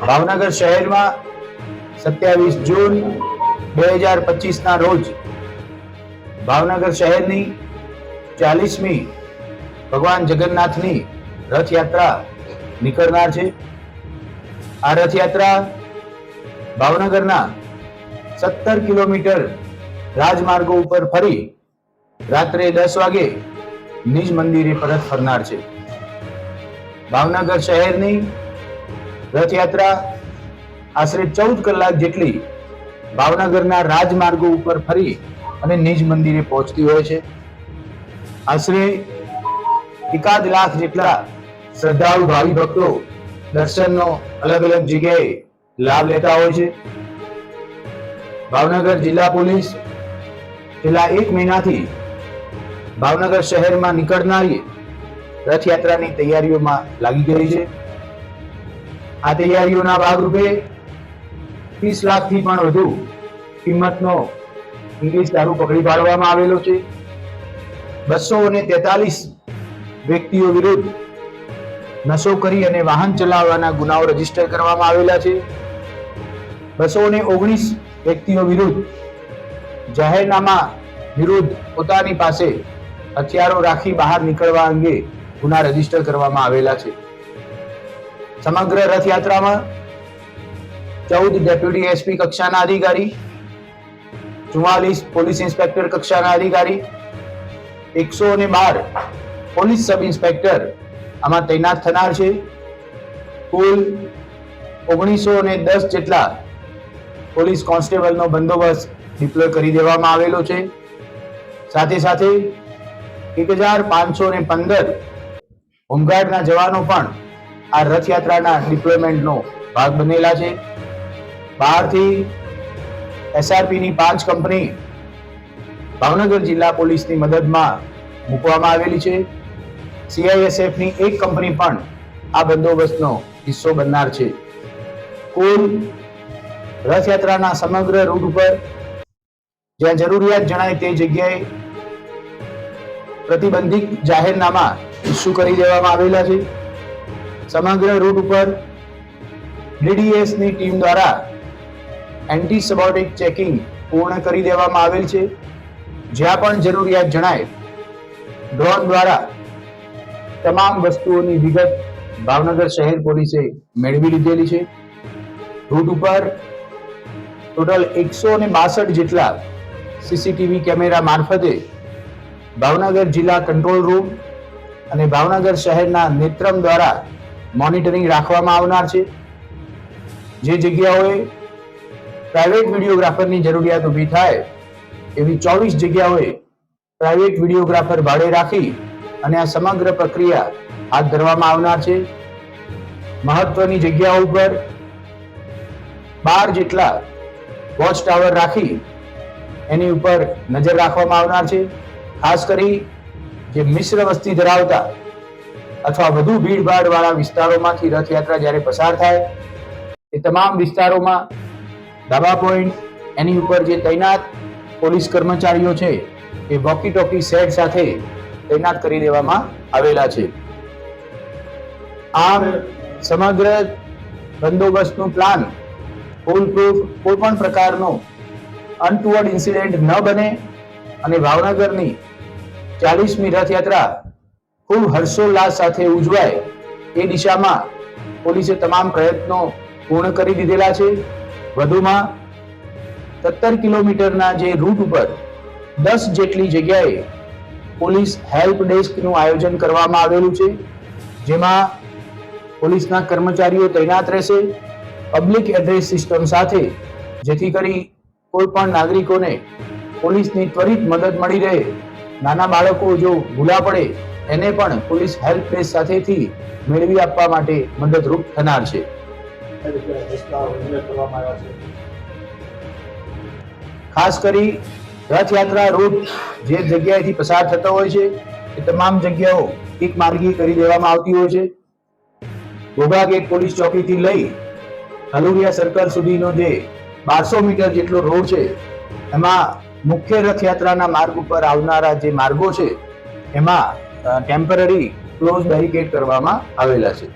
ભાવનગર શહેરમાં સત્યાવીસ જૂન બે હજાર પચીસના રોજ ભાવનગર શહેરની ચાલીસમી ભગવાન જગન્નાથની રથયાત્રા નીકળનાર છે. આ રથયાત્રા ભાવનગરના સત્તર કિલોમીટર રાજમાર્ગો ઉપર ફરી રાત્રે દસ વાગે નિજ મંદિરે પરત ફરનાર છે. ભાવનગર શહેરની રથયાત્રા આશરે ચૌદ કલાક જેટલી ભાવનગરના રાજમાર્ગો ઉપર ફરી અને નિજ મંદિરે પહોંચતી હોય છે. આશરે એકાદ લાખ જેટલા શ્રદ્ધાળુ ભાવિ ભક્તો દર્શનનો અલગ અલગ જગ્યાએ લાભ લેતા હોય છે. ભાવનગર જિલ્લા પોલીસ છેલ્લા એક મહિનાથી ભાવનગર શહેરમાં નીકળનારી રથયાત્રાની તૈયારીઓમાં લાગી ગઈ છે. આ તૈયારીઓના ભાગરૂપે ત્રીસ લાખથી પણ વધુ કિંમતનો ઇંગ્લિશ દારૂ પકડી પાડવામાં આવેલો છે. બસો અને તેતાલીસ વ્યક્તિઓ વિરુદ્ધ નશો કરી અને વાહન ચલાવવાના ગુનાઓ રજિસ્ટર કરવામાં આવેલા છે. બસો ને ઓગણીસ વ્યક્તિઓ વિરુદ્ધ જાહેરનામા વિરુદ્ધ પોતાની પાસે હથિયારો રાખી બહાર નીકળવા અંગે ગુના રજિસ્ટર કરવામાં આવેલા છે. સમગ્ર રથયાત્રામાં ચૌદ ડેપ્યુટી એસપી કક્ષાના અધિકારી ચુમ્માલીસ પોલીસ ઇન્સ્પેક્ટર કક્ષાના અધિકારી, એકસો ને બાર પોલીસ સબ ઇન્સ્પેક્ટર આમાં તૈનાત થનાર છે. કુલ ઓગણીસો ને દસ જેટલા પોલીસ કોન્સ્ટેબલનો બંદોબસ્ત ડિપ્લોય કરી દેવામાં આવેલો છે. સાથે સાથે એક હજાર પાંચસો ને પંદર હોમગાર્ડના જવાનો પણ આ રથયાત્રાના ડિપ્લોયમેન્ટનો ભાગ બનેલા છે. બહારથી એસઆરપીની પાંચ કંપની ભાવનગર જિલ્લા પોલીસની મદદમાં મૂકવામાં આવેલી છે. સીઆઈએસએફની એક કંપની પણ આ બંદોબસ્તનો હિસ્સો બનનાર છે. કુલ રથયાત્રાના સમગ્ર રૂટ ઉપર જ્યાં જરૂરિયાત જણાય તે જગ્યાએ પ્રતિબંધિત જાહેરનામા ઇસ્યુ કરી દેવામાં આવેલા છે. સમગ્ર રૂટ ઉપર ડીડીએસની ટીમ દ્વારા એન્ટી સબોટિક ચેકિંગ પૂર્ણ કરી દેવામાં આવેલ છે. જ્યાં પણ જરૂરિયાત જણાય, ડ્રોન દ્વારા તમામ વસ્તુઓની વિગત ભાવનગર શહેર પોલીસે મેળવી લીધેલી છે. રૂટ ઉપર ટોટલ એકસો ને બાસઠ જેટલા સીસીટીવી કેમેરા મારફતે ભાવનગર જિલ્લા કંટ્રોલ રૂમ અને ભાવનગર શહેરના નેત્રમ દ્વારા મોનિટરિંગ રાખવામાં આવનાર છે. જે જગ્યાઓએ પ્રાઇવેટ વિડીયોગ્રાફરની જરૂરિયાત ઊભી થાય, એવી ચોવીસ જગ્યાઓએ પ્રાઇવેટ વિડીયોગ્રાફર ભાડે રાખી અને આ સમગ્ર પ્રક્રિયા હાથ ધરવામાં આવનાર છે. મહત્વની જગ્યાઓ ઉપર બાર જેટલા વોચ ટાવર રાખી એની ઉપર નજર રાખવામાં આવનાર છે. ખાસ કરી જે મિશ્ર વસ્તી ધરાવતા અથવા વધુ ભીડભાડ વાળા વિસ્તારોમાંથી રથયાત્રા જ્યારે પસાર થાય, એ તમામ વિસ્તારોમાં ધાબા પોઈન્ટ, એની ઉપર જે તૈનાત પોલીસ કર્મચારીઓ છે, એ વોકી ટોકી સેટ સાથે તૈનાત કરી દેવામાં આવેલા છે. આમ સમગ્ર બંદોબસ્તનું પ્લાન ફૂલ પ્રૂફ કોઈ પણ પ્રકારનો અનટુવર્ડ ઇન્સિડન્ટ ન બને અને ભાવનગરની ચાલીસમી રથયાત્રા ખૂબ હર્ષોલ્લાસ સાથે ઉજવાય એ દિશામાં પોલીસે તમામ પ્રયત્નો પૂર્ણ કરી દીધેલા છે. વધુમાં સત્તર કિલોમીટરના જે રૂટ ઉપર દસ જેટલી જગ્યાએ પોલીસ હેલ્પ ડેસ્કનું આયોજન કરવામાં આવેલું છે, જેમાં પોલીસના કર્મચારીઓ તૈનાત રહેશે, પબ્લિક એડ્રેસ સિસ્ટમ સાથે, જેથી કરી કોઈ પણ નાગરિકોને પોલીસની ત્વરિત મદદ મળી રહે. નાના બાળકો જો ભૂલા પડે, એને પણ પોલીસ હેલ્પ ડેસ્ક સાથેથી મેળવી આપવા માટે મદદરૂપ થનાર છે. ખાસ કરી રથયાત્રા રૂટ જે જગ્યાએથી પસાર થતો હોય છે, એ તમામ જગ્યાઓ એક માર્ગી કરી દેવામાં આવતી હોય છે. ઘોઘા ગેટ પોલીસ ચોકીથી લઈ હલુરિયા સર્કલ સુધીનો જે બારસો મીટર જેટલો રોડ છે, એમાં મુખ્ય રથયાત્રાના માર્ગ ઉપર આવનારા જે માર્ગો છે, એમાં ટેમ્પરરી ક્લોઝ બેરિકેડ કરવામાં આવેલા છે.